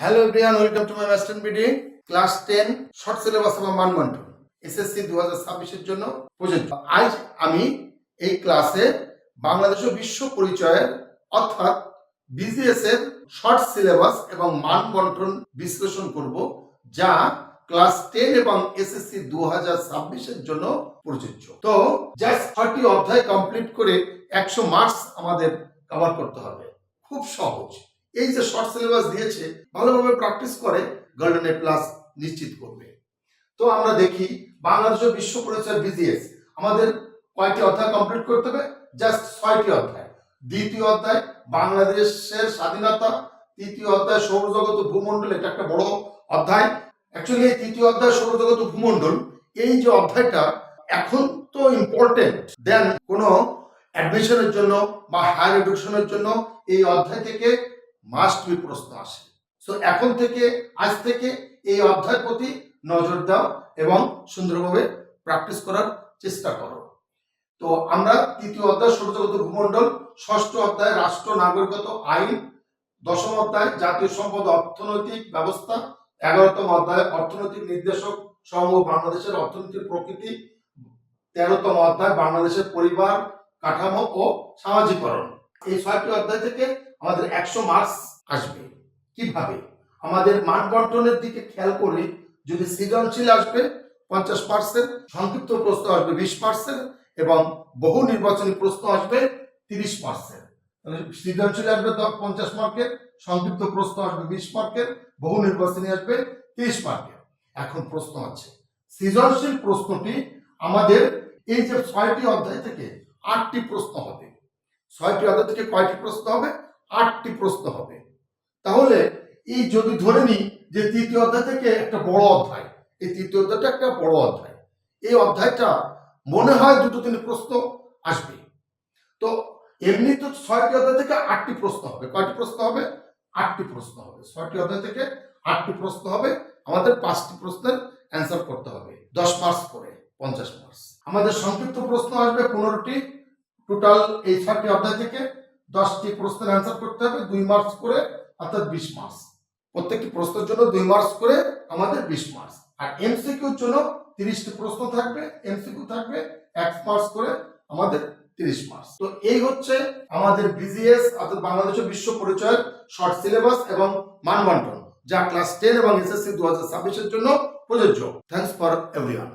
Hello everyone welcome to my western BD class ten short syllabus এবং মানবন্টন SSC দু হাজার ছাব্বিশের জন্য প্রযোজ্য। আজ আমি এই ক্লাসে বাংলাদেশ ও বিশ্ব পরিচয়ের, অর্থাৎ বিজিএস এর শর্ট সিলেবাস এবং মান বন্টন বিশ্লেষণ করব, যা ক্লাস টেন এবং এসএসসি দু হাজার ছাব্বিশের জন্য প্রযোজ্য। তো জাস্ট ছয়টি অধ্যায় কমপ্লিট করে একশো মার্কস আমাদের কভার করতে হবে। খুব সহজ। এই যে শর্ট সিলেবাস দিয়েছে, ভালোভাবে প্র্যাকটিস করে গোল্ডেন এ প্লাস নিশ্চিত করবে। তো আমরা দেখি, বাংলাদেশ বিশ্ব পরিচয় বিজিএস আমাদের কয়টি অধ্যায় কমপ্লিট করতে হবে? জাস্ট ছয়টি অধ্যায়। দ্বিতীয় অধ্যায়, বাংলাদেশের স্বাধীনতা। তৃতীয় অধ্যায় সৌরজগত ও ভূমণ্ডল, এটা একটা বড় অধ্যায়। অ্যাকচুয়ালি এই তৃতীয় অধ্যায় সৌরজগত ও ভূমণ্ডল, এই যে অধ্যায়টা এখন তো ইম্পর্টেন্ট দেন কোনো অ্যাডমিশনের জন্য বা হায়ার এডুকেশনের জন্য এই অধ্যায় থেকে মাস্ট বি প্রশ্ন আসে। সো এখন থেকে, আজ থেকে এই অধ্যায়ের প্রতি নজর দাও এবং সুন্দরভাবে প্র্যাকটিস করার চেষ্টা করো। তো আমরা তৃতীয় অধ্যায় সৌরজগত ভূমণ্ডল, ষষ্ঠ অধ্যায়, রাষ্ট্র নাগরিকত আইন, দশম অধ্যায়, জাতীয় সম্পদ, অর্থনৈতিক ব্যবস্থা, এগারোতম অধ্যায়, অর্থনৈতিক নির্দেশক সমূহ, বাংলাদেশের অর্থনীতির প্রকৃতি, তেরোতম অধ্যায়, বাংলাদেশের পরিবার, কাঠামো ও সামাজিকরণ। এই ছয়টি অধ্যায় থেকে আমাদের একশো মার্কস আসবে। কীভাবে? আমাদের মান বন্টনের দিকে খেয়াল করি যদি সৃজনশীল আসবে, পঞ্চাশ পার্সেন্ট সংক্ষিপ্ত প্রশ্ন আসবে বিশ পার্সেন্ট এবং বহু নির্বাচনী প্রশ্ন আসবে তিরিশ পার্সেন্ট সৃজনশীল আসবে পঞ্চাশ মার্কের সংক্ষিপ্ত প্রশ্ন আসবে বিশ মার্কের বহু নির্বাচনী আসবে তিরিশ মার্কের এখন প্রশ্ন আছে, সৃজনশীল প্রশ্নটি আমাদের এই যে ছয়টি অধ্যায় থেকে আটটি প্রশ্ন হবে। ছয়টি অধ্যায় থেকে কয়টি প্রশ্ন হবে? আটটি প্রশ্ন হবে। তাহলে এই যদি ধরে নিই যে তৃতীয় অধ্যায় থেকে একটা বড় অধ্যায়, এই তৃতীয় অধ্যায়টা একটা বড় অধ্যায়। এই অধ্যায়টা মনে হয় দুটো তিন প্রশ্ন আসবে। তো এমনি তো ছয়টি অধ্যায় থেকে আটটি প্রশ্ন হবে। কয়টি প্রশ্ন হবে? আটটি প্রশ্ন হবে। ছয়টি অধ্যায় থেকে আটটি প্রশ্ন হবে। আমাদের পাঁচটি প্রশ্নের অ্যান্সার করতে হবে। দশ মার্কস করে, পঞ্চাশ মার্কস। আমাদের সংক্ষিপ্ত প্রশ্ন আসবে পনেরোটি। টোটাল এই ছয়টি অধ্যায় থেকে দশটি প্রশ্নের অ্যান্সার করতে হবে, দুই মার্কস করে, অর্থাৎ বিশ মার্কস প্রত্যেকটি প্রশ্নের জন্য দুই মার্কস করে আমাদের বিশ মার্কস আর এমসিকিউর জন্য তিরিশটি প্রশ্ন থাকবে এমসিকিউ থাকবে, এক মার্কস করে আমাদের তিরিশ মার্কস তো এই হচ্ছে আমাদের বিজিএস অর্থাৎ বাংলাদেশের বিশ্ব পরিচয়ের শর্ট সিলেবাস এবং মানবন্টন, যা ক্লাস টেন এবং এসএসসি দু হাজার ছাব্বিশের জন্য প্রযোজ্য। Thanks for everyone